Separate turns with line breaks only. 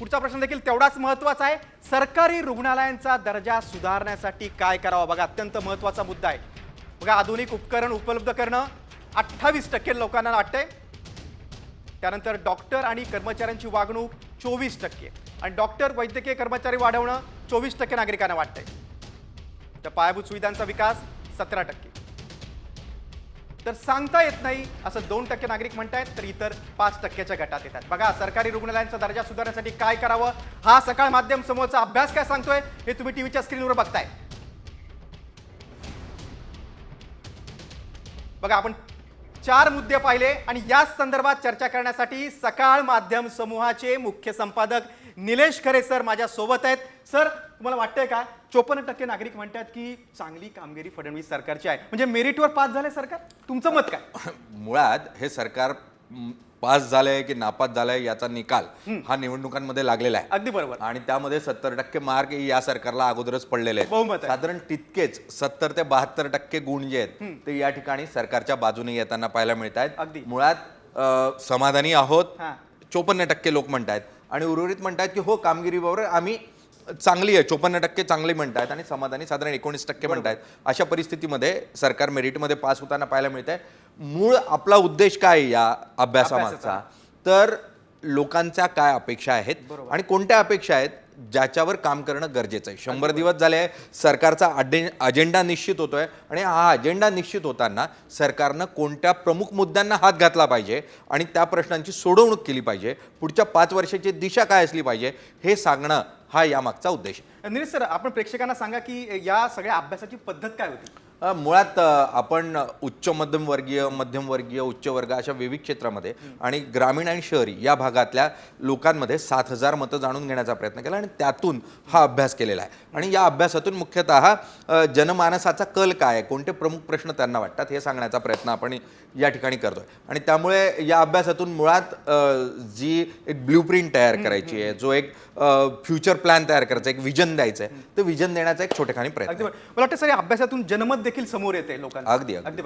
पुढचा प्रश्न देखील तेवढाच महत्त्वाचा आहे. सरकारी रुग्णालयांचा दर्जा सुधारण्यासाठी काय करावं? बघा अत्यंत महत्त्वाचा मुद्दा आहे. बघा आधुनिक उपकरण उपलब्ध करणं अठ्ठावीस टक्के लोकांना वाटतंय. त्यानंतर डॉक्टर आणि कर्मचाऱ्यांची वागणूक चोवीस टक्के. आणि डॉक्टर वैद्यकीय कर्मचारी वाढवणं चोवीस टक्के नागरिकांना वाटतंय. तर पायाभूत सुविधांचा विकास सतरा टक्के. तर सांगता येत नाही असं दोन टक्के नागरिक म्हणतायत तर इतर पाच टक्क्याच्या गटात येतात. बघा सरकारी रुग्णालयांचा दर्जा सुधारण्यासाठी काय करावं? हा सकाळ माध्यम समूहाचा अभ्यास काय सांगतोय? हे तुम्ही टीव्हीच्या स्क्रीनवर बघताय. बघा आपण चार मुद्दे पाहिले आणि याच संदर्भात चर्चा करण्यासाठी सकाळ माध्यम समूहाचे मुख्य संपादक निलेश खरे सर माझ्या सोबत आहेत. सर तुम्हाला वाटतंय का? चोपन्न टक्के नागरिक म्हणतात की चांगली कामगिरी फडणवीस सरकारची आहे. म्हणजे मेरिटवर पास झाले सरकार? तुमचं मत काय?
मुळात हे सरकार पास झालंय की नापास झालंय याचा निकाल हा निवडणुकांमध्ये लागलेला आहे.
अगदी बरोबर.
आणि त्यामध्ये सत्तर टक्के मार्क या सरकारला अगोदरच पडलेले आहेत.
आहे.
साधारण तितकेच सत्तर ते बहात्तर टक्के गुण जे आहेत ते या ठिकाणी सरकारच्या बाजूने येताना पाहायला मिळत आहेत.
अगदी.
मुळात समाधानी आहोत. चोपन्न टक्के लोक म्हणतायत. आणि उर्वरित म्हणतात की हो कामगिरीबरोबर आम्ही चांगली आहे चोपन्न टक्के चांगली म्हणतायत आणि समाधानी साधारण एकोणीस टक्के म्हणतायत. अशा परिस्थितीमध्ये सरकार मेरिटमध्ये पास होताना पाहायला मिळत आहे मूळ आपला उद्देश काय या अभ्यासामागचा? तर लोकांच्या काय अपेक्षा आहेत आणि कोणत्या अपेक्षा आहेत ज्याच्यावर काम करणं गरजेचं आहे? शंभर दिवस झाले आहे सरकारचा अडे अजेंडा निश्चित होतोय आणि हा अजेंडा निश्चित होताना सरकारनं कोणत्या प्रमुख मुद्द्यांना हात घातला पाहिजे आणि त्या प्रश्नांची सोडवणूक केली पाहिजे? पुढच्या पाच वर्षाची दिशा काय असली पाहिजे? हे सांगणं हा यामागचा उद्देश. आहे
सर आपण प्रेक्षकांना सांगा की या सगळ्या अभ्यासाची पद्धत काय होती?
मुळात आपण उच्च मध्यमवर्गीय मध्यमवर्गीय उच्च वर्ग अशा विविध क्षेत्रामध्ये आणि ग्रामीण आणि शहरी या भागातल्या लोकांमध्ये सात हजार मतं जाणून घेण्याचा प्रयत्न केला आणि त्यातून हा अभ्यास केलेला आहे. आणि या अभ्यासातून मुख्यतः जनमानसाचा कल काय आहे? कोणते प्रमुख प्रश्न त्यांना वाटतात? हे सांगण्याचा प्रयत्न आपण या ठिकाणी करतोय. आणि त्यामुळे या अभ्यासातून मुळात जी एक ब्ल्यू प्रिंट तयार करायची आहे जो एक फ्युचर प्लॅन तयार करायचा एक विजन द्यायचं आहे ते विजन देण्याचा एक छोटेखानी प्रयत्न
मला वाटतं सर या अभ्यासातून जनमत देखील समोर येते लोकांना
अगदी, अगदी.